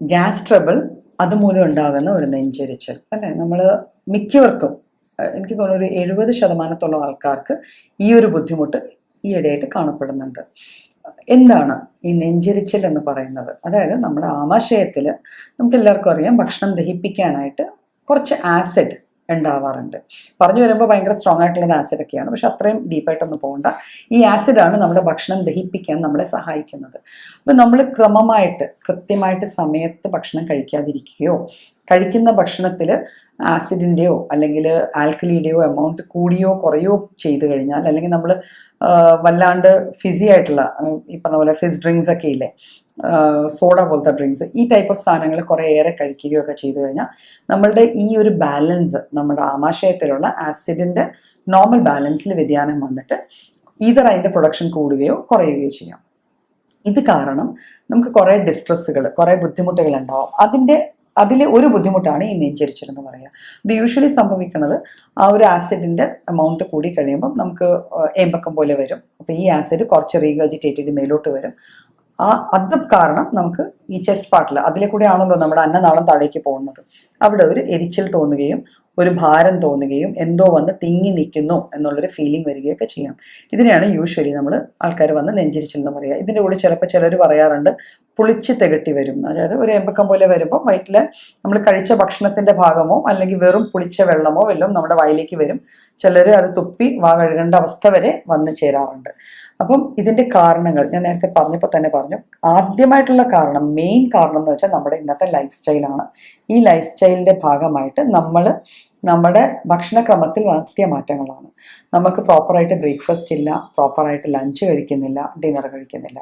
Gas trouble അതുമൂലം ഉണ്ടാകുന്ന ഒരു നെഞ്ചരിച്ചൽ അല്ലേ? നമ്മൾ മിക്കവർക്കും എനിക്ക് തോന്നുന്നു ഒരു എഴുപത് ശതമാനത്തോളം ആൾക്കാർക്ക് ഈ ഒരു ബുദ്ധിമുട്ട് ഈയിടെയായിട്ട് കാണപ്പെടുന്നുണ്ട്. എന്താണ് ഈ നെഞ്ചരിച്ചൽ എന്ന് പറയുന്നത്? അതായത് നമ്മുടെ ആമാശയത്തിൽ നമുക്ക് എല്ലാവർക്കും അറിയാം ഭക്ഷണം ദഹിപ്പിക്കാനായിട്ട് കുറച്ച് ആസിഡ് ഉണ്ടാവാറുണ്ട്. പറഞ്ഞു വരുമ്പോൾ ഭയങ്കര സ്ട്രോങ് ആയിട്ടുള്ള ആസിഡ് ഒക്കെയാണ്. പക്ഷെ അത്രയും ഡീപ്പായിട്ടൊന്നും പോകണ്ട. ഈ ആസിഡാണ് നമ്മുടെ ഭക്ഷണം ദഹിപ്പിക്കാൻ നമ്മളെ സഹായിക്കുന്നത്. അപ്പം നമ്മൾ ക്രമമായിട്ട് കൃത്യമായിട്ട് സമയത്ത് ഭക്ഷണം കഴിക്കാതിരിക്കുകയോ കഴിക്കുന്ന ഭക്ഷണത്തിൽ ആസിഡിന്റെയോ അല്ലെങ്കിൽ ആൽക്കലിയുടെയോ എമൗണ്ട് കൂടിയോ കുറയോ ചെയ്തു കഴിഞ്ഞാൽ അല്ലെങ്കിൽ നമ്മൾ വല്ലാണ്ട് ഫിസി ആയിട്ടുള്ള ഈ പറഞ്ഞ പോലെ ഫിസ് ഡ്രിങ്ക്സ് ഒക്കെ ഇല്ലേ സോഡ പോലത്തെ ഡ്രിങ്ക്സ് ഈ ടൈപ്പ് ഓഫ് സാധനങ്ങൾ കുറേ ഏറെ കഴിക്കുകയൊക്കെ ചെയ്തു കഴിഞ്ഞാൽ നമ്മളുടെ ഈ ഒരു ബാലൻസ് നമ്മുടെ ആമാശയത്തിലുള്ള ആസിഡിന്റെ നോർമൽ ബാലൻസിൽ വ്യതിയാനം വന്നിട്ട് ഈതർ അതിന്റെ പ്രൊഡക്ഷൻ കൂടുകയോ കുറയുകയോ ചെയ്യാം. ഇത് കാരണം നമുക്ക് കുറേ ഡിസ്ട്രെസ്സുകൾ കുറേ ബുദ്ധിമുട്ടുകൾ ഉണ്ടാവും. അതിന്റെ അതിലെ ഒരു ബുദ്ധിമുട്ടാണ് ഈ നെഞ്ചരിച്ചൽ എന്ന് പറയുക. ഇത് യൂഷ്വലി സംഭവിക്കുന്നത് ആ ഒരു ആസിഡിന്റെ എമൗണ്ട് കൂടി കഴിയുമ്പം നമുക്ക് ഏമ്പക്കം പോലെ വരും. അപ്പോൾ ഈ ആസിഡ് കുറച്ച് റീഗർജിറ്റേറ്റഡ് മേലോട്ട് വരും. ആ അത് കാരണം നമുക്ക് ഈ ചെസ്റ്റ് പാർട്ടിൽ അതിലെ കൂടെ ആണല്ലോ നമ്മുടെ അന്നനാളം താഴേക്ക് പോകുന്നത്. അവിടെ ഒരു എരിച്ചിൽ തോന്നുകയും ഒരു ഭാരം തോന്നുകയും എന്തോ വന്ന് തിങ്ങി നിൽക്കുന്നു എന്നുള്ളൊരു ഫീലിംഗ് വരികയൊക്കെ ചെയ്യാം. ഇതിനെയാണ് യൂഷ്വലി നമ്മൾ ആൾക്കാർ വന്ന് നെഞ്ചിരിച്ചിൽ എന്ന് പറയുക ഇതിന്റെ കൂടെ ചിലപ്പോൾ ചിലർ പറയാറുണ്ട് പുളിച്ച് തികട്ടി വരും. അതായത് ഒരു എമ്പക്കം പോലെ വരുമ്പോൾ വയറ്റിൽ നമ്മൾ കഴിച്ച ഭക്ഷണത്തിന്റെ ഭാഗമോ അല്ലെങ്കിൽ വെറും പുളിച്ച വെള്ളമോ വല്ലതും നമ്മുടെ വായിലേക്ക് വരും. ചിലർ അത് തുപ്പി വാ കഴുകേണ്ട അവസ്ഥ വരെ വന്നു ചേരാറുണ്ട്. അപ്പം ഇതിന്റെ കാരണങ്ങൾ ഞാൻ നേരത്തെ പറഞ്ഞപ്പോൾ തന്നെ പറഞ്ഞു. ആദ്യമായിട്ടുള്ള കാരണം മെയിൻ കാരണം എന്ന് വെച്ചാൽ നമ്മുടെ ഇന്നത്തെ ലൈഫ് സ്റ്റൈലാണ് ഈ ലൈഫ് സ്റ്റൈലിന്റെ ഭാഗമായിട്ട് നമ്മൾ നമ്മുടെ ഭക്ഷണക്രമത്തിൽ വരുത്തിയ മാറ്റങ്ങളാണ്. നമുക്ക് പ്രോപ്പറായിട്ട് ബ്രേക്ക്ഫാസ്റ്റ് ഇല്ല പ്രോപ്പറായിട്ട് ലഞ്ച് കഴിക്കുന്നില്ല ഡിന്നർ കഴിക്കുന്നില്ല.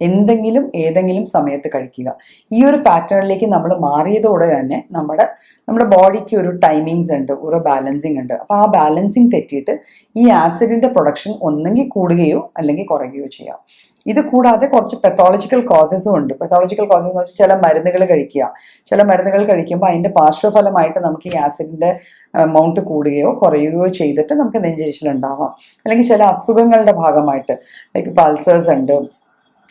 എന്തെങ്കിലും ഏതെങ്കിലും സമയത്ത് കഴിക്കുക. ഈ ഒരു പാറ്റേണിലേക്ക് നമ്മൾ മാറിയതോടെ തന്നെ നമ്മുടെ നമ്മുടെ ബോഡിക്ക് ഒരു ടൈമിങ്സ് ഉണ്ട് ഒരു ബാലൻസിങ് ഉണ്ട്. അപ്പോൾ ആ ബാലൻസിങ് തെറ്റിയിട്ട് ഈ ആസിഡിന്റെ പ്രൊഡക്ഷൻ ഒന്നെങ്കിൽ കൂടുകയോ അല്ലെങ്കിൽ കുറയുകയോ ചെയ്യാം. ഇത് കൂടാതെ കുറച്ച് പെത്തോളജിക്കൽ കോസസും ഉണ്ട്. പെത്തോളജിക്കൽ കോസസ് എന്ന് വെച്ചാൽ ചില മരുന്നുകൾ കഴിക്കുക. ചില മരുന്നുകൾ കഴിക്കുമ്പോൾ അതിന്റെ പാർശ്വഫലമായിട്ട് നമുക്ക് ഈ ആസിഡിന്റെ എമൗണ്ട് കൂടുകയോ കുറയുകയോ ചെയ്തിട്ട് നമുക്ക് നെഞ്ചരിച്ചിലുണ്ടാവാം അല്ലെങ്കിൽ ചില അസുഖങ്ങളുടെ ഭാഗമായിട്ട് ലൈക്ക് പൾസേഴ്സ് ഉണ്ട്.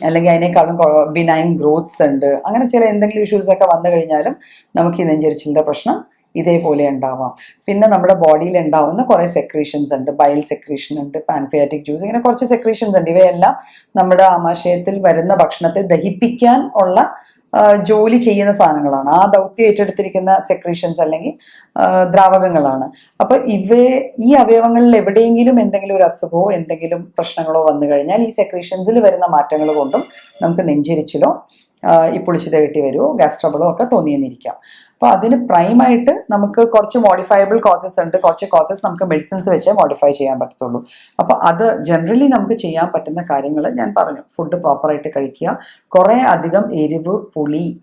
അല്ലെങ്കിൽ അതിനേക്കാളും ബിനൈൻ ഗ്രോത്ത്സ് ഉണ്ട്. അങ്ങനെ ചില എന്തെങ്കിലും ഇഷ്യൂസൊക്കെ വന്നു കഴിഞ്ഞാലും നമുക്ക് ഈ നെഞ്ചരിച്ചിലിന്റെ പ്രശ്നം ഇതേപോലെ ഉണ്ടാവാം. പിന്നെ നമ്മുടെ ബോഡിയിൽ ഉണ്ടാവുന്ന കുറേ സെക്രീഷൻസ് ഉണ്ട്. ബയൽ സെക്രീഷൻ ഉണ്ട് പാൻക്രിയാറ്റിക് ജ്യൂസ് ഇങ്ങനെ കുറച്ച് സെക്രീഷൻസ് ഉണ്ട്. ഇവയെല്ലാം നമ്മുടെ ആമാശയത്തിൽ വരുന്ന ഭക്ഷണത്തെ ദഹിപ്പിക്കാൻ ഉള്ള ജോലി ചെയ്യുന്ന സാധനങ്ങളാണ്. ആ ദൗത്യം ഏറ്റെടുത്തിരിക്കുന്ന സെക്രീഷൻസ് അല്ലെങ്കിൽ ദ്രാവകങ്ങളാണ്. അപ്പൊ ഇവ ഈ അവയവങ്ങളിൽ എവിടെയെങ്കിലും എന്തെങ്കിലും ഒരു അസുഖമോ എന്തെങ്കിലും പ്രശ്നങ്ങളോ വന്നു കഴിഞ്ഞാൽ ഈ സെക്രീഷൻസിൽ വരുന്ന മാറ്റങ്ങൾ കൊണ്ടും നമുക്ക് നെഞ്ചിരിച്ചിലോ ഈ പുളിച്ചു തകട്ടി വരുമോ ഗ്യാസ് ട്രബിളോ ഒക്കെ തോന്നിയെന്നിരിക്കാം. അപ്പോൾ അതിന് പ്രൈമായിട്ട് നമുക്ക് കുറച്ച് മോഡിഫയബിൾ കോസസ് ഉണ്ട്. കുറച്ച് കോസസ് നമുക്ക് മെഡിസിൻസ് വെച്ച് മോഡിഫൈ ചെയ്യാൻ പറ്റത്തുള്ളൂ. അപ്പോൾ അത് ജനറലി നമുക്ക് ചെയ്യാൻ പറ്റുന്ന കാര്യങ്ങൾ ഞാൻ പറഞ്ഞു. ഫുഡ് പ്രോപ്പറായിട്ട് കഴിക്കുക. കുറേ അധികം എരിവ് പുളി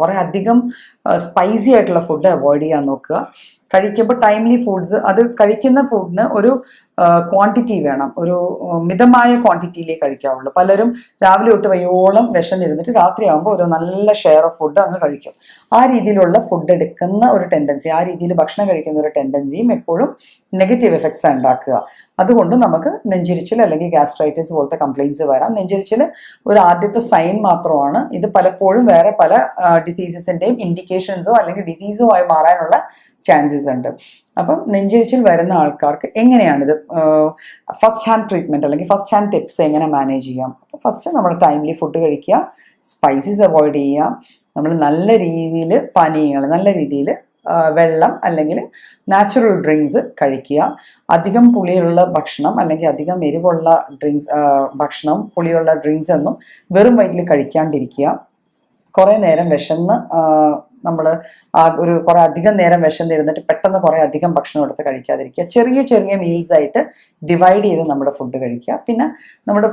കുറേ അധികം സ്പൈസി ആയിട്ടുള്ള ഫുഡ് അവോയ്ഡ് ചെയ്യാൻ നോക്കുക. കഴിക്കുമ്പോൾ ടൈംലി ഫുഡ്സ് അത് കഴിക്കുന്ന ഫുഡിന് ഒരു ക്വാണ്ടിറ്റി വേണം. ഒരു മിതമായ ക്വാണ്ടിറ്റിയിലേ കഴിക്കാവുള്ളൂ. പലരും രാവിലെ തൊട്ട് വയ്യോളം വിശന്നിരുന്നിട്ട് രാത്രിയാകുമ്പോൾ ഒരു നല്ല ഷെയർ ഓഫ് ഫുഡ് അങ്ങ് കഴിക്കും. ആ രീതിയിലുള്ള ഫുഡ് എടുക്കുന്ന ഒരു ടെൻഡൻസി ആ രീതിയിൽ ഭക്ഷണം കഴിക്കുന്ന ഒരു ടെൻഡൻസിയും എപ്പോഴും നെഗറ്റീവ് എഫക്ട്സ് ഉണ്ടാക്കുക. അതുകൊണ്ട് നമുക്ക് നെഞ്ചിരിച്ചിൽ അല്ലെങ്കിൽ ഗ്യാസ്ട്രൈറ്റിസ് പോലത്തെ കംപ്ലയിൻസ് വരാം. നെഞ്ചിരിച്ചിൽ ഒരു ആദ്യത്തെ സൈൻ മാത്രമാണ്. ഇത് പലപ്പോഴും വേറെ പല ഡിസീസസിന്റെയും ഇൻഡിക്കേഷൻസോ അല്ലെങ്കിൽ ഡിസീസോ ആയി മാറാനുള്ള ചാൻസസ് ഉണ്ട്. അപ്പം നെഞ്ചരിച്ചിൽ വരുന്ന ആൾക്കാർക്ക് എങ്ങനെയാണിത്? ഫസ്റ്റ് ഹാൻഡ് ട്രീറ്റ്മെന്റ് അല്ലെങ്കിൽ ഫസ്റ്റ് ഹാൻഡ് ടിപ്സ് എങ്ങനെ മാനേജ് ചെയ്യാം? അപ്പോൾ ഫസ്റ്റ് നമ്മൾ ടൈംലി ഫുഡ് കഴിക്കുക സ്പൈസസ് അവോയ്ഡ് ചെയ്യുക നമ്മൾ നല്ല രീതിയിൽ പാനീയങ്ങൾ നല്ല രീതിയിൽ വെള്ളം അല്ലെങ്കിൽ നാച്ചുറൽ ഡ്രിങ്ക്സ് കഴിക്കുക. അധികം പുളിയുള്ള ഭക്ഷണം അല്ലെങ്കിൽ അധികം എരിവുള്ള ഡ്രിങ്ക്സ് ഭക്ഷണം പുളിയുള്ള ഡ്രിങ്ക്സ് ഒന്നും വെറും വയറ്റിൽ കഴിക്കാണ്ടിരിക്കുക. കുറേ നേരം വിശന്ന് നമ്മൾ ആ ഒരു കുറേ അധികം നേരം വിശന്നിരുന്നിട്ട് പെട്ടെന്ന് കുറേ അധികം ഭക്ഷണം എടുത്ത് കഴിക്കാതിരിക്കുക. ചെറിയ ചെറിയ മീൽസ് ആയിട്ട് ഡിവൈഡ് ചെയ്ത് നമ്മുടെ ഫുഡ് കഴിക്കുക. പിന്നെ നമ്മുടെ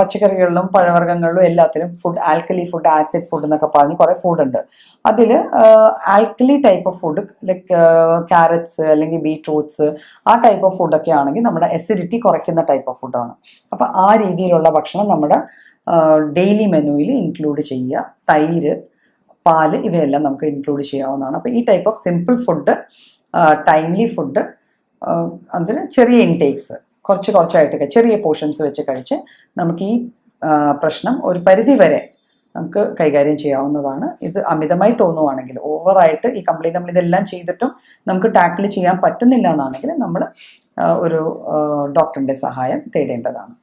പച്ചക്കറികളിലും പഴവർഗങ്ങളിലും എല്ലാത്തിലും food alkali food acid food എന്നൊക്കെ പറഞ്ഞ് കുറേ ഉണ്ട്. അതിൽ alkali type of food like carrots അല്ലെങ്കിൽ ബീട്രൂട്ട്സ് ആ ടൈപ്പ് ഓഫ് ഫുഡൊക്കെ ആണെങ്കിൽ നമ്മുടെ എസിഡിറ്റി കുറയ്ക്കുന്ന ടൈപ്പ് ഓഫ് ഫുഡാണ് അപ്പോൾ ആ രീതിയിലുള്ള ഭക്ഷണം നമ്മുടെ ഡെയിലി മെനുവിൽ ഇൻക്ലൂഡ് ചെയ്യുക. തൈര് പാൽ ഇവയെല്ലാം നമുക്ക് ഇൻക്ലൂഡ് ചെയ്യാവുന്നതാണ്. അപ്പോൾ ഈ type of simple food timely food അതിൽ ചെറിയ ഇൻടേക്സ് കുറച്ച് കുറച്ചായിട്ടൊക്കെ ചെറിയ പോർഷൻസ് വെച്ച് കഴിച്ച് നമുക്ക് ഈ പ്രശ്നം ഒരു പരിധി വരെ നമുക്ക് കൈകാര്യം ചെയ്യാവുന്നതാണ്. ഇത് അമിതമായി തോന്നുവാണെങ്കിൽ ഓവറായിട്ട് ഈ കംപ്ലീറ്റ് നമ്മൾ ഇതെല്ലാം ചെയ്തിട്ടും നമുക്ക് ടാക്കിൾ ചെയ്യാൻ പറ്റുന്നില്ല എന്നാണെങ്കിൽ നമ്മൾ ഒരു ഡോക്ടറിന്റെ സഹായം തേടേണ്ടതാണ്.